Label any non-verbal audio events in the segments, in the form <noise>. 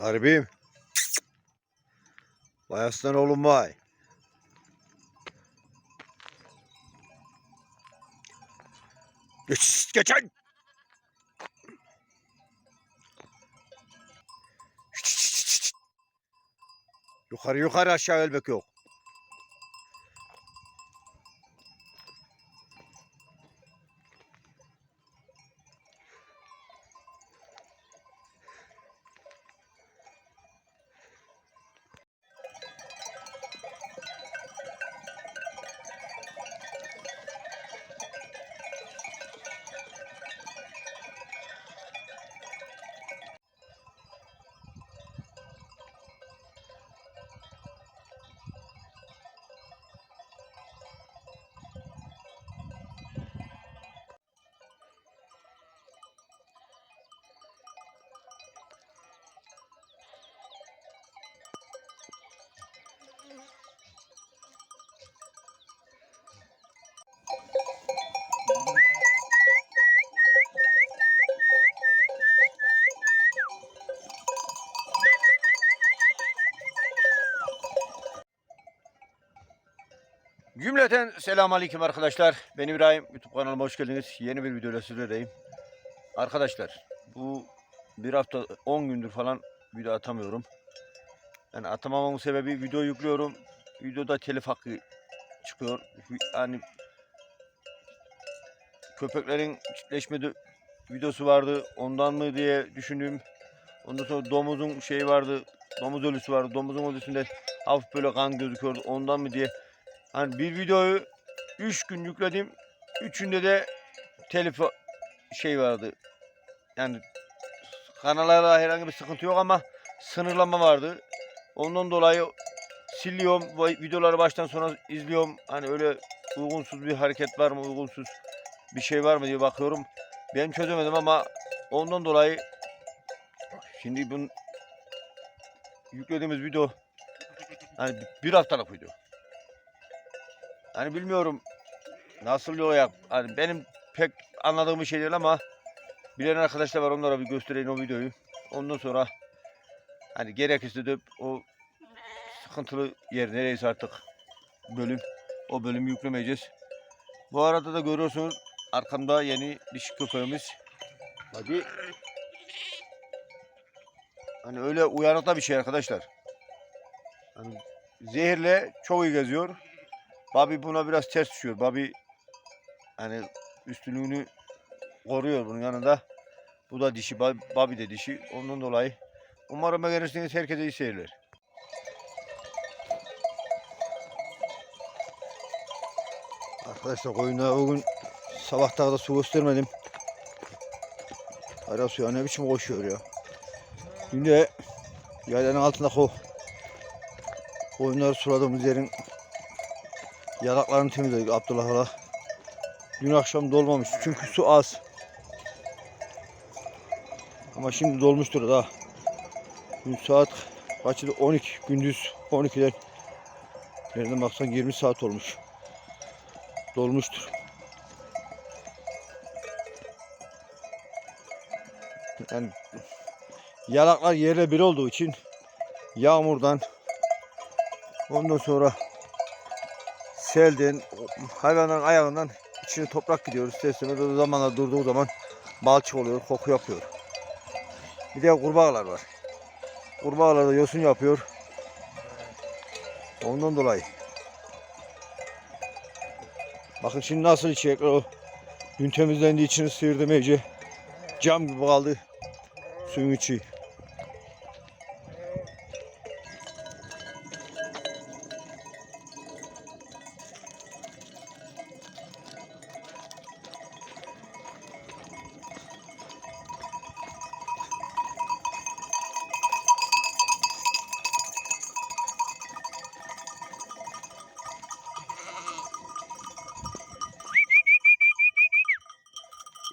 Harbiyim. Vay aslan oğlum vay. Geç, geçen. Yukarı yukarı aşağı ölmek yok. Cümleten selamun aleyküm arkadaşlar. Ben İbrahim. YouTube kanalıma hoş geldiniz. Yeni bir videoyla sizlerleyim. Arkadaşlar bu bir hafta 10 gündür falan video atamıyorum. Yani atamamamın sebebi video yüklüyorum. Videoda telif hakkı çıkıyor. Yani köpeklerin çiftleşme videosu vardı. Ondan mı diye düşündüm. Ondan sonra domuzun şeyi vardı. Domuz ölüsü vardı. Domuzun ölüsünde hafif böyle kan gözüküyordu. Ondan mı diye Hani bir videoyu 3 gün yükledim. Üçünde de telif şey vardı. Yani kanallarda herhangi bir sıkıntı yok ama sınırlama vardı. Ondan dolayı siliyorum. Videoları baştan sona izliyorum. Hani öyle uygunsuz bir hareket var mı, uygunsuz bir şey var mı diye bakıyorum. Ben çözemedim ama ondan dolayı şimdi bunun yüklediğimiz video hani bir haftalık video. Hani bilmiyorum nasıl yol yap. Hani benim pek anladığım bir şey değil ama bilen arkadaşlar var onlara bir göstereyim o videoyu. Ondan sonra hani gerekirse de o sıkıntılı yer nereyse artık bölüm o bölümü yüklemeyeceğiz. Bu arada da görüyorsunuz arkamda yeni dişi köpeğimiz. Hadi. Hani öyle uyanıkta bir şey arkadaşlar. Hani zehirle çok iyi geziyor. Bobby buna biraz ters düşüyor. Bobby hani üstünlüğünü koruyor bunun yanında. Bu da dişi, Bobby de dişi. Ondan dolayı umarım beğenirsiniz. Herkese iyi seyirler. Arkadaşlar koyunlara bugün sabah da su göstermedim. Ara suya ne biçim koşuyor ya. Şimdi yaylanın altında ko koyunları suladığımız yerin Yalaklarını temizledik Abdullah Hala. Dün akşam dolmamış çünkü su az. Ama şimdi dolmuştur daha. Dün saat kaçtı? 12 gündüz 12'den nereden baksan 20 saat olmuş. Dolmuştur. Yani yalaklar yerle bir olduğu için yağmurdan ondan sonra selden, hayvanların ayağından içine toprak gidiyor. İsterseniz o zamanlar durduğu zaman balçık oluyor, koku yapıyor. Bir de kurbağalar var. Kurbağalar da yosun yapıyor. Ondan dolayı. Bakın şimdi nasıl içecekler o. Dün temizlendiği için sıyırdım iyice. Cam gibi kaldı. Suyun içi.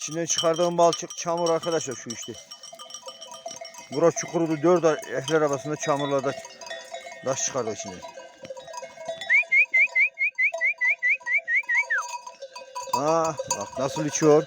İçinden çıkardığım balçık çamur arkadaşlar şu işte. Burası çukurudu. Dört ehler arabasında çamurlarda taş çıkardı içinden. Ha, bak nasıl içiyor.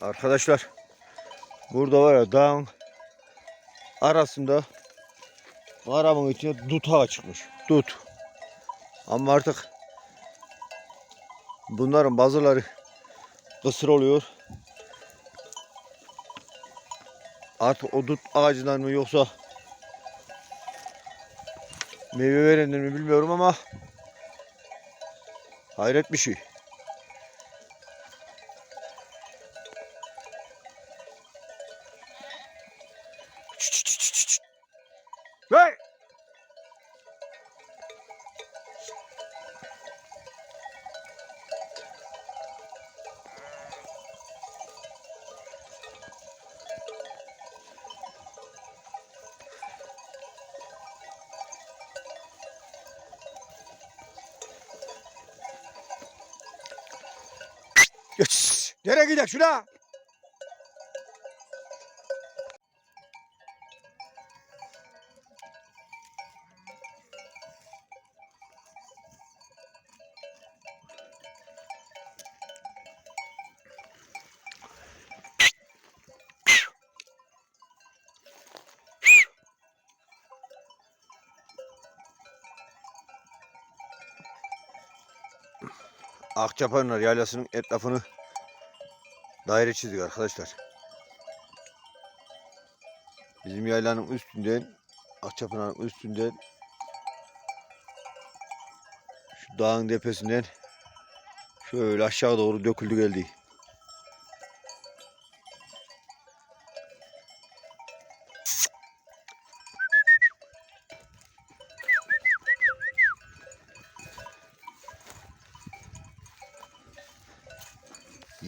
Arkadaşlar burada var ya dağın arasında Karamın içine dut ağa çıkmış. Dut. Ama artık bunların bazıları kısır oluyor. Artık o dut ağacından mı yoksa meyve verenden mi bilmiyorum ama hayret bir şey. Geç. Nereye gidelim şuna? Akçapanlar yaylasının etrafını daire çizdik arkadaşlar. Bizim yaylanın üstünden Akçapınar'ın üstünden şu dağın tepesinden şöyle aşağı doğru döküldü geldi.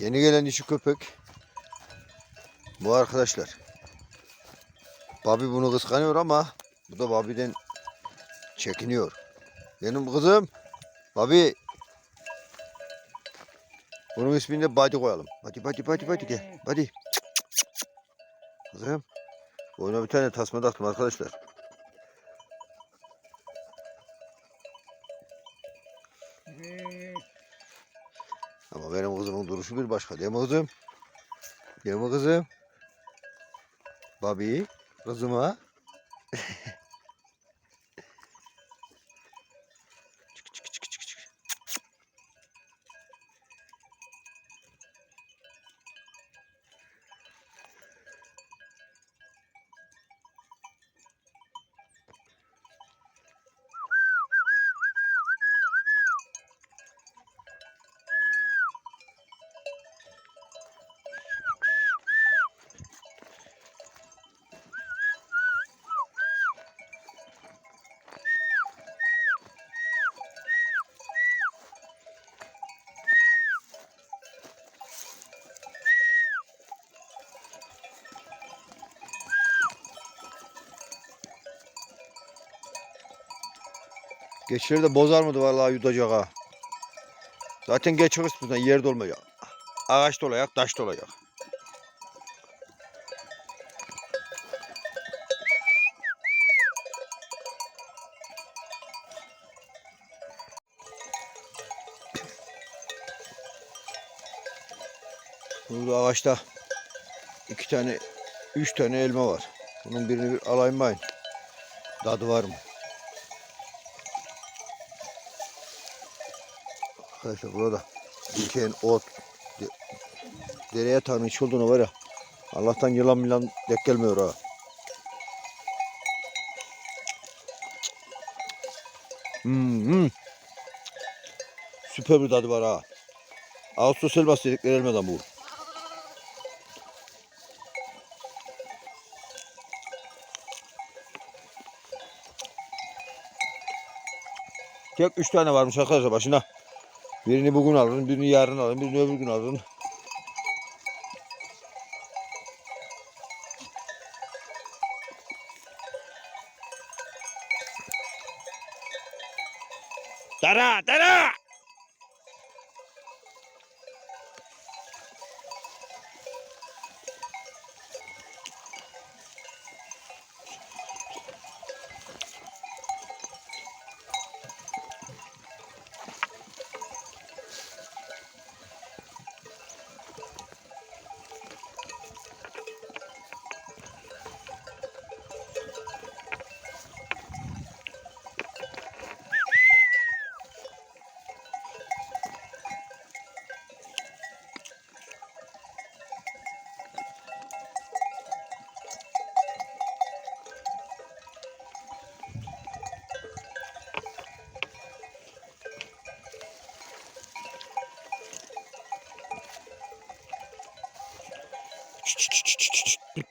Yeni gelen dişi köpek bu arkadaşlar. Babi bunu kıskanıyor ama bu da Babi'den çekiniyor. Benim kızım Babi. Bunun ismini de Badi koyalım. Badi Badi Badi Badi gel. Badi. Kızım. Boyuna bir tane tasma taktım arkadaşlar. Ama benim kızımın duruşu bir başka değil mi kızım? Değil mi kızım? Babi, kızıma. <laughs> Geçileri de bozar mıydı vallahi yutacak ha. Zaten geçiyor üstünden yerde olmayacak. Ağaç da olacak, taş da olacak. Burada ağaçta iki tane, üç tane elma var. Bunun birini bir alayım ben. Tadı var mı? Arkadaşlar burada diken, ot, de- dereye tanrı hiç olduğuna var ya. Allah'tan yılan milan denk gelmiyor ha. Hmm, hmm. Süper bir tadı var ha. Ağustos elması dedikleri elmadan bu. Tek üç tane varmış arkadaşlar başına. Birini bugün alırım, birini yarın alırım, birini öbür gün alırım. Tara, tara!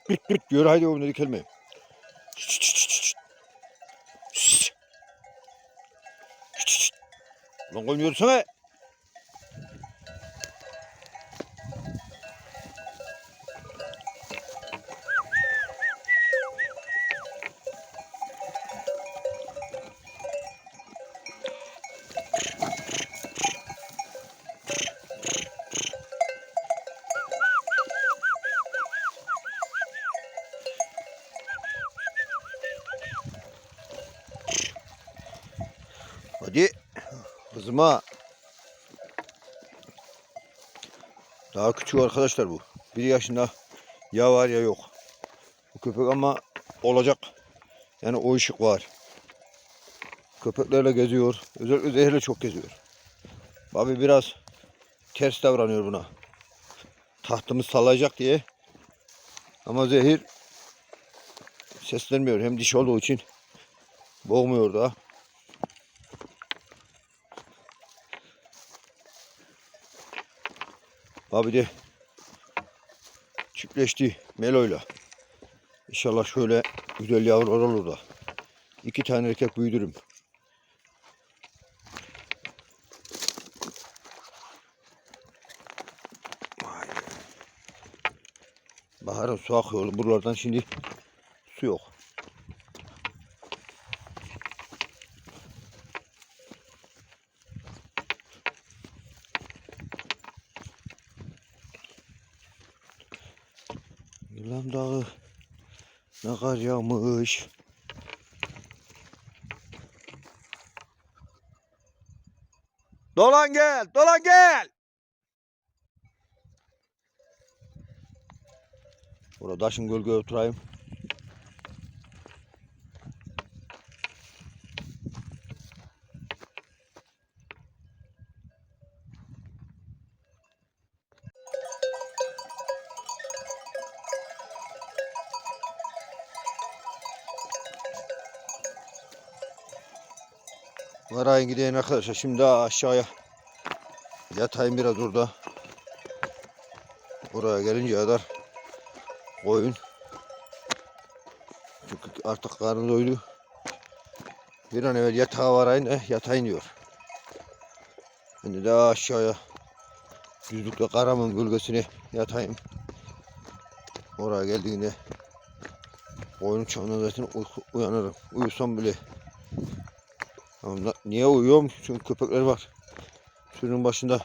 Pırt pırt diyor. Haydi oğlum dedi kelime. Şşt, şşt, şşt, şşt. Şşt. Şşt, şşt. Ulan koymuyorsun Hadi. Küçük arkadaşlar bu. Bir yaşında ya var ya yok. Bu köpek ama olacak. Yani o ışık var. Köpeklerle geziyor. Özellikle zehirle çok geziyor. Abi biraz ters davranıyor buna. Tahtımız sallayacak diye. Ama zehir seslenmiyor. Hem dişi olduğu için boğmuyor da. Abi de çiftleşti Melo'yla. İnşallah şöyle güzel yavrular olur da. İki tane erkek büyüdürüm. Baharın su akıyor. Buralardan şimdi su yok. Yılan dağı ne kar yağmış. Dolan gel, dolan gel. Burada taşın gölgeye oturayım. Varayın gideyim arkadaşlar. Şimdi aşağıya yatayım biraz orada. Buraya gelince kadar koyun. Çünkü artık karnı doydu. Bir an evvel yatağa varayın da yatayın diyor. Şimdi daha aşağıya düzlükte Karamın bölgesine yatayım. Oraya geldiğinde koyun çağında zaten uyanırım. Uyusam bile Niye uyuyorum? Çünkü köpekler var. Sürünün başında.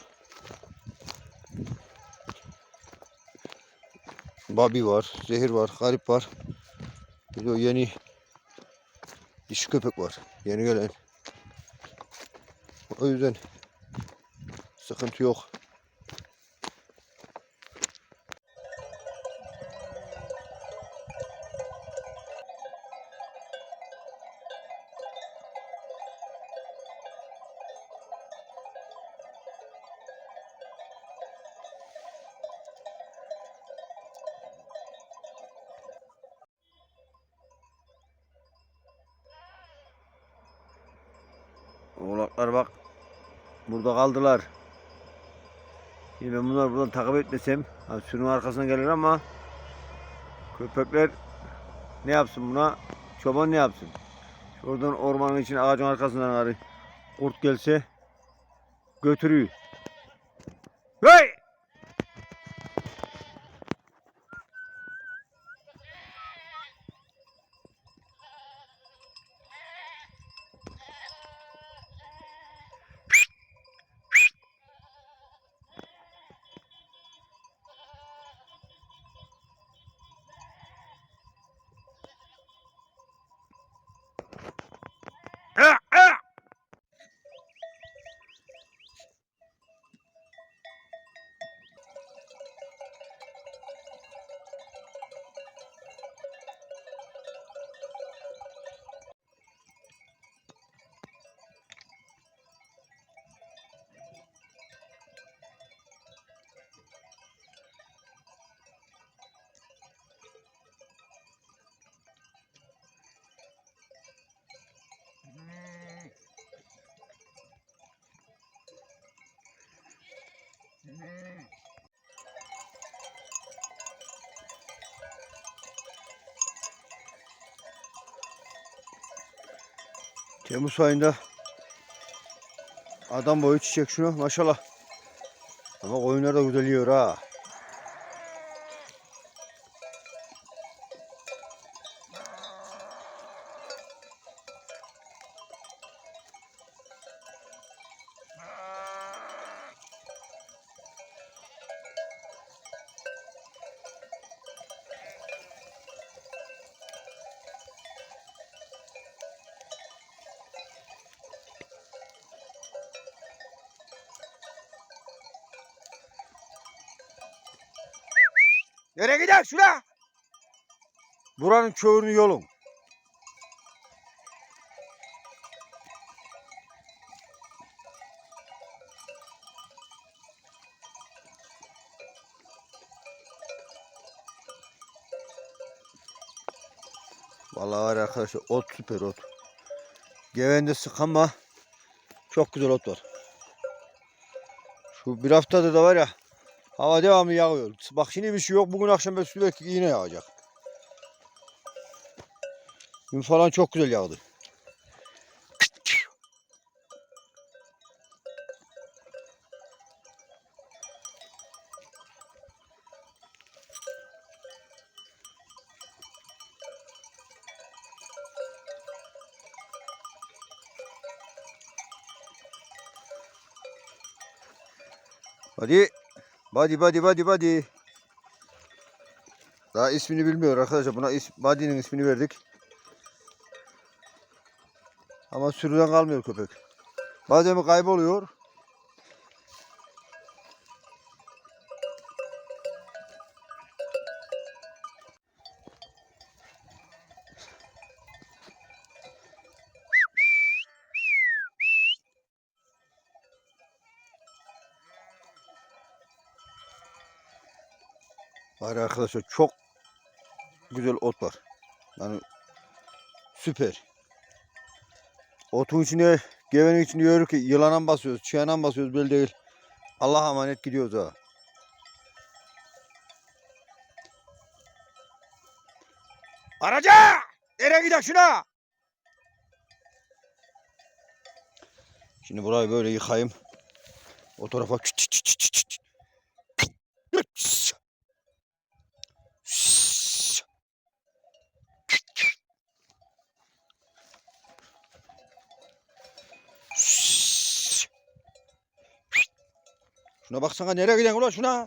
Babi var, zehir var, garip var. Bir de o yeni dişi köpek var. Yeni gelen. O yüzden sıkıntı yok. Oğlaklar bak. Burada kaldılar. Şimdi ben bunları buradan takip etmesem ha, sürünün arkasına gelir ama köpekler ne yapsın buna? Çoban ne yapsın? Şuradan ormanın için ağacın arkasından arı kurt gelse götürüyor. Temmuz ayında adam boyu çiçek şunu maşallah. Ama koyunlar da güzel yiyor ha. Nereye gider şuna? Buranın köyünü yolun. Vallahi var arkadaşlar ot süper ot. Gevende sık ama çok güzel ot var. Şu bir haftadır da var ya Hava devamlı yağıyor. Bak şimdi bir şey yok. Bugün akşam belki yine yağacak. Dün falan çok güzel yağdı. Hadi. Badi badi badi badi. Daha ismini bilmiyor arkadaşlar. Buna is Buddy'nin ismini verdik. Ama sürüden kalmıyor köpek. Bazen mi kayboluyor. Var arkadaşlar çok güzel ot var. Yani süper. Otun içine, gevenin içine yürür ki yılana mı basıyoruz, çıyana mı basıyoruz belli değil. Allah'a emanet gidiyoruz ha. Araca! Nereye gidiyor şuna? Şimdi burayı böyle yıkayayım. O tarafa 주나 박사가 내려 그냥 올라주나?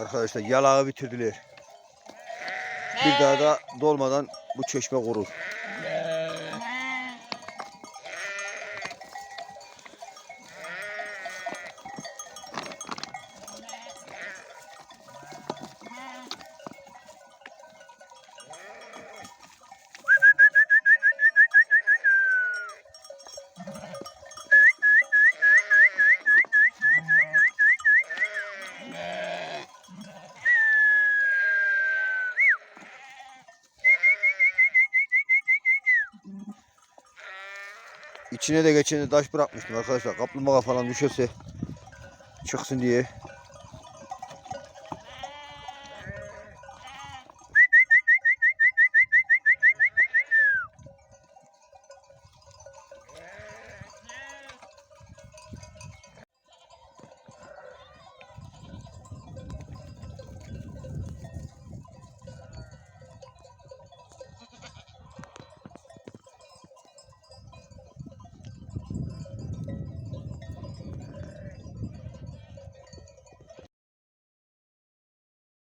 Arkadaşlar yalağı bitirdiler. Bir daha da dolmadan bu çeşme kurur. İçine de geçen de taş bırakmıştım arkadaşlar. Kaplumbağa falan düşerse çıksın diye.